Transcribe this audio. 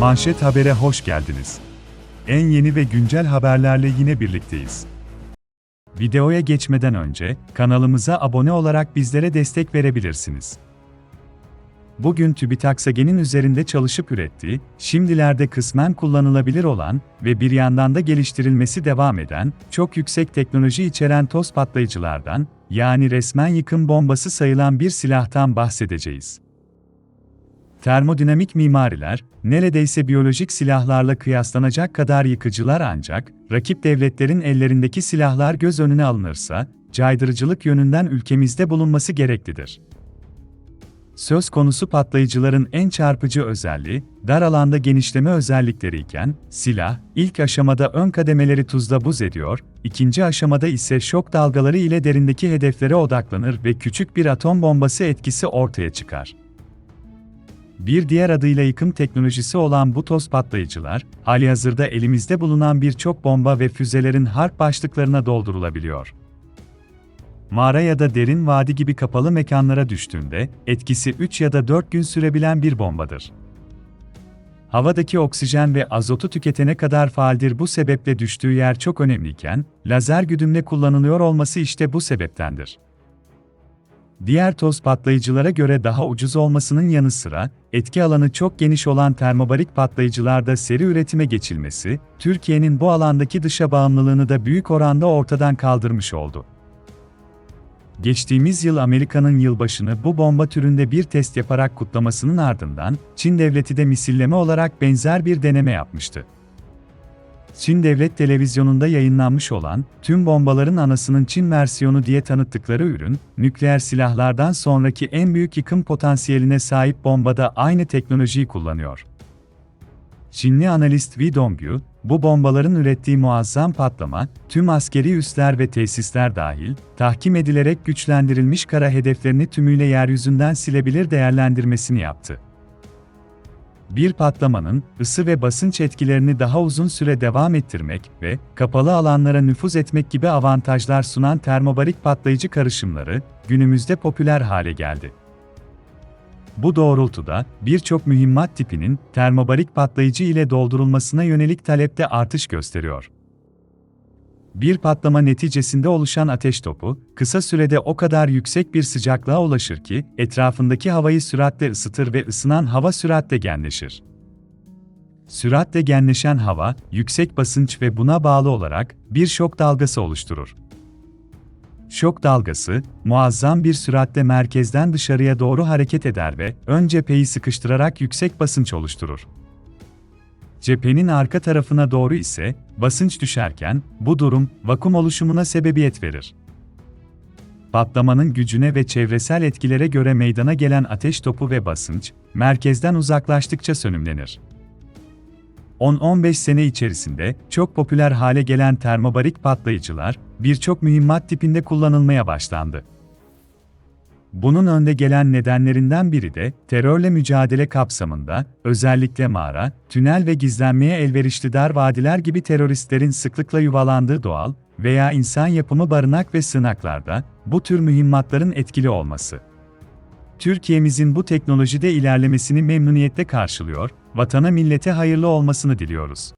Manşet Haber'e hoş geldiniz. En yeni ve güncel haberlerle yine birlikteyiz. Videoya geçmeden önce kanalımıza abone olarak bizlere destek verebilirsiniz. Bugün TÜBİTAK-SAGE'nin üzerinde çalışıp ürettiği, şimdilerde kısmen kullanılabilir olan ve bir yandan da geliştirilmesi devam eden, çok yüksek teknoloji içeren toz patlayıcılardan, yani resmen yıkım bombası sayılan bir silahtan bahsedeceğiz. Termodinamik mimariler, neredeyse biyolojik silahlarla kıyaslanacak kadar yıkıcılar ancak, rakip devletlerin ellerindeki silahlar göz önüne alınırsa, caydırıcılık yönünden ülkemizde bulunması gereklidir. Söz konusu patlayıcıların en çarpıcı özelliği, dar alanda genişleme özellikleri iken, silah, ilk aşamada ön kademeleri tuzla buz ediyor, ikinci aşamada ise şok dalgaları ile derindeki hedeflere odaklanır ve küçük bir atom bombası etkisi ortaya çıkar. Bir diğer adıyla yıkım teknolojisi olan bu toz patlayıcılar, halihazırda elimizde bulunan birçok bomba ve füzelerin harp başlıklarına doldurulabiliyor. Mağara ya da derin vadi gibi kapalı mekanlara düştüğünde, etkisi 3 ya da 4 gün sürebilen bir bombadır. Havadaki oksijen ve azotu tüketene kadar faaldir bu sebeple düştüğü yer çok önemliyken, lazer güdümle kullanılıyor olması işte bu sebeptendir. Diğer toz patlayıcılara göre daha ucuz olmasının yanı sıra, etki alanı çok geniş olan termobarik patlayıcılarda seri üretime geçilmesi, Türkiye'nin bu alandaki dışa bağımlılığını da büyük oranda ortadan kaldırmış oldu. Geçtiğimiz yıl Amerika'nın yılbaşını bu bomba türünde bir test yaparak kutlamasının ardından, Çin devleti de misilleme olarak benzer bir deneme yapmıştı. Çin Devlet Televizyonu'nda yayınlanmış olan, tüm bombaların anasının Çin versiyonu diye tanıttıkları ürün, nükleer silahlardan sonraki en büyük yıkım potansiyeline sahip bombada aynı teknolojiyi kullanıyor. Çinli analist Wei Dongyu, bu bombaların ürettiği muazzam patlama, tüm askeri üsler ve tesisler dahil, tahkim edilerek güçlendirilmiş kara hedeflerini tümüyle yeryüzünden silebilir değerlendirmesini yaptı. Bir patlamanın, ısı ve basınç etkilerini daha uzun süre devam ettirmek ve kapalı alanlara nüfuz etmek gibi avantajlar sunan termobarik patlayıcı karışımları, günümüzde popüler hale geldi. Bu doğrultuda, birçok mühimmat tipinin termobarik patlayıcı ile doldurulmasına yönelik talepte artış gösteriyor. Bir patlama neticesinde oluşan ateş topu, kısa sürede o kadar yüksek bir sıcaklığa ulaşır ki, etrafındaki havayı süratle ısıtır ve ısınan hava süratle genleşir. Süratle genleşen hava, yüksek basınç ve buna bağlı olarak bir şok dalgası oluşturur. Şok dalgası, muazzam bir süratle merkezden dışarıya doğru hareket eder ve ön cepheyi sıkıştırarak yüksek basınç oluşturur. Cephenin arka tarafına doğru ise basınç düşerken bu durum vakum oluşumuna sebebiyet verir. Patlamanın gücüne ve çevresel etkilere göre meydana gelen ateş topu ve basınç merkezden uzaklaştıkça sönümlenir. 10-15 sene içerisinde çok popüler hale gelen termobarik patlayıcılar birçok mühimmat tipinde kullanılmaya başlandı. Bunun önde gelen nedenlerinden biri de terörle mücadele kapsamında özellikle mağara, tünel ve gizlenmeye elverişli dar vadiler gibi teröristlerin sıklıkla yuvalandığı doğal veya insan yapımı barınak ve sığınaklarda bu tür mühimmatların etkili olması. Türkiye'mizin bu teknolojide ilerlemesini memnuniyetle karşılıyor, vatana millete hayırlı olmasını diliyoruz.